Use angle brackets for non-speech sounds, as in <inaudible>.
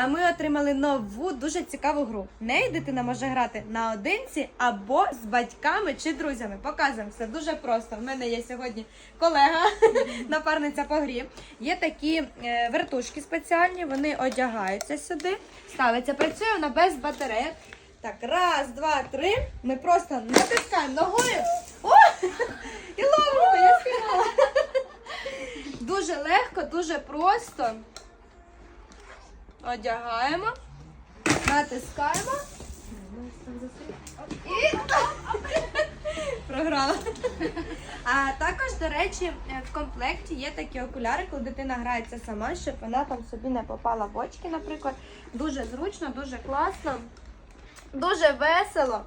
А ми отримали нову дуже цікаву гру. В неї дитина може грати наодинці або з батьками чи друзями. Показуємо все дуже просто. В мене є сьогодні колега, <laughs> напарниця по грі. Є такі е, вертушки спеціальні, вони одягаються сюди, ставиться. Працює вона без батареїк. Так, раз, два, три. Ми просто натискаємо ногою. О! <laughs> І ловимо, я спіймала. <laughs> Дуже легко, дуже просто. Одягаємо, натискаємо. І <laughs> програла. А також, до речі, в комплекті є такі окуляри, коли дитина грається сама, щоб вона там собі не попала в очки, наприклад. Дуже зручно, дуже класно, дуже весело.